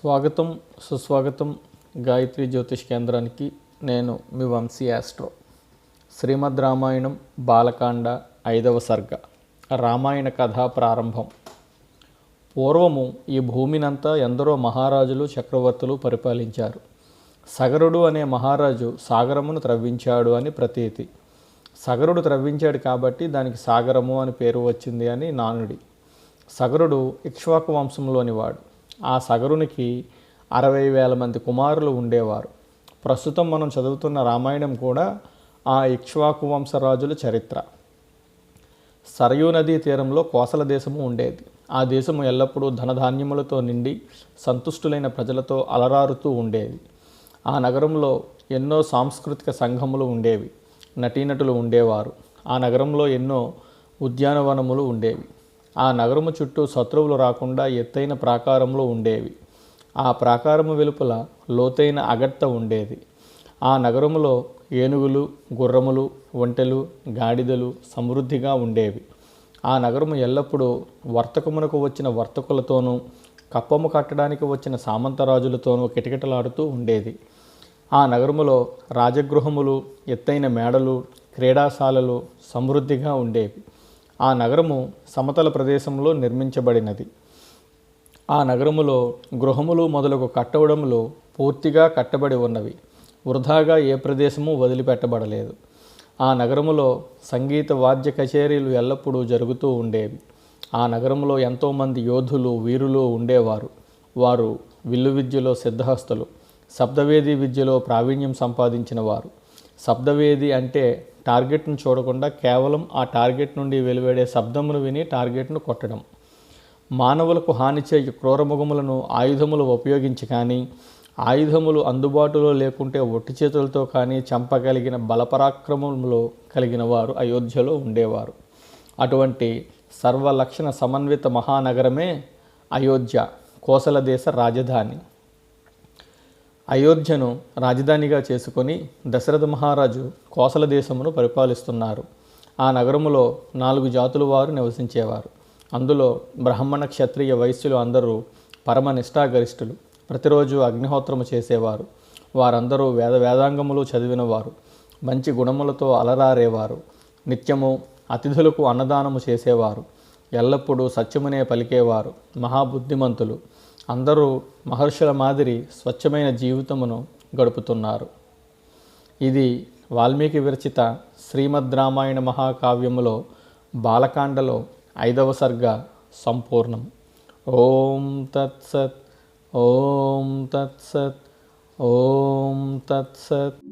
స్వాగతం సుస్వాగతం గాయత్రి జ్యోతిష్ కేంద్రానికి. నేను మీ వంశీ యాస్ట్రో శ్రీమద్ రామాయణం బాలకాండ ఐదవ సర్గ. రామాయణ కథా ప్రారంభం. పూర్వము ఈ భూమినంతా ఎందరో మహారాజులు చక్రవర్తులు పరిపాలించారు. సగరుడు అనే మహారాజు సాగరమును త్రవ్వించాడు అని ప్రతీతి. సగరుడు త్రవ్వించాడు కాబట్టి దానికి సాగరము అని పేరు వచ్చింది అని నానుడి. సగరుడు ఇక్ష్వాకు వంశంలోని వాడు. ఆ సగరునికి అరవై వేల మంది కుమారులు ఉండేవారు. ప్రస్తుతం మనం చదువుతున్న రామాయణం కూడా ఆ ఇక్ష్వాకు వంశరాజుల చరిత్ర. సరయూ నదీ తీరంలో కోసల దేశము ఉండేది. ఆ దేశము ఎల్లప్పుడూ ధనధాన్యములతో నిండి సంతుష్టులైన ప్రజలతో అలరారుతూ ఉండేది. ఆ నగరంలో ఎన్నో సాంస్కృతిక సంఘములు ఉండేవి. నటీనటులు ఉండేవారు. ఆ నగరంలో ఎన్నో ఉద్యానవనములు ఉండేవి. ఆ నగరము చుట్టూ శత్రువులు రాకుండా ఎత్తైన ప్రాకారములు ఉండేవి. ఆ ప్రాకారము వెలుపల లోతైన అగట్ట ఉండేది. ఆ నగరములో ఏనుగులు గుర్రములు ఒంటెలు గాడిదలు సమృద్ధిగా ఉండేవి. ఆ నగరము ఎల్లప్పుడూ వర్తకమునకు వచ్చిన వర్తకులతోనూ కప్పము కట్టడానికి వచ్చిన సామంతరాజులతోనూ కిటకిటలాడుతూ ఉండేది. ఆ నగరములో రాజగృహములు ఎత్తైన మేడలు క్రీడాశాలలు సమృద్ధిగా ఉండేవి. ఆ నగరము సమతల ప్రదేశంలో నిర్మించబడినది. ఆ నగరములో గృహములు మొదలగు కట్టవడములు పూర్తిగా కట్టబడి ఉన్నవి. వృధాగా ఏ ప్రదేశము వదిలిపెట్టబడలేదు. ఆ నగరములో సంగీత వాద్య కచేరీలు ఎల్లప్పుడూ జరుగుతూ ఉండేవి. ఆ నగరంలో ఎంతోమంది యోధులు వీరులు ఉండేవారు. వారు విల్లు విద్యలో సిద్ధహస్తులు. శబ్దవేది విద్యలో ప్రావీణ్యం సంపాదించిన వారు. శబ్దవేది అంటే టార్గెట్ను చూడకుండా కేవలం ఆ టార్గెట్ నుండి వెలువడే శబ్దమును విని టార్గెట్ను కొట్టడం. మానవులకు హాని చేయు క్రూరముఖములను ఆయుధములు ఉపయోగించి కానీ ఆయుధములు అందుబాటులో లేకుంటే ఒట్టి చేతులతో కానీ చంపగలిగిన బలపరాక్రమములు కలిగిన వారు అయోధ్యలో ఉండేవారు. అటువంటి సర్వలక్షణ సమన్విత మహానగరమే అయోధ్య కోసల దేశ రాజధాని. అయోధ్యను రాజధానిగా చేసుకొని దశరథ మహారాజు కోసల దేశమును పరిపాలిస్తున్నారు. ఆ నగరములో నాలుగు జాతుల వారు నివసించేవారు. అందులో బ్రాహ్మణ క్షత్రియ వైశ్యులు అందరూ పరమ నిష్ఠాగరిష్ఠులు. ప్రతిరోజు అగ్నిహోత్రము చేసేవారు. వారందరూ వేద వేదాంగములు చదివినవారు. మంచి గుణములతో అలరారేవారు. నిత్యము అతిథులకు అన్నదానము చేసేవారు. ఎల్లప్పుడూ సత్యమునే పలికేవారు. మహాబుద్ధిమంతులు. అందరూ మహర్షుల మాదిరి స్వచ్ఛమైన జీవితమును గడుపుతున్నారు. ఇది వాల్మీకి విరచిత శ్రీమద్ రామాయణ మహాకావ్యములో బాలకాండలో ఐదవ సర్గ సంపూర్ణం. ఓం తత్సత్ ఓం తత్సత్ ఓం తత్సత్.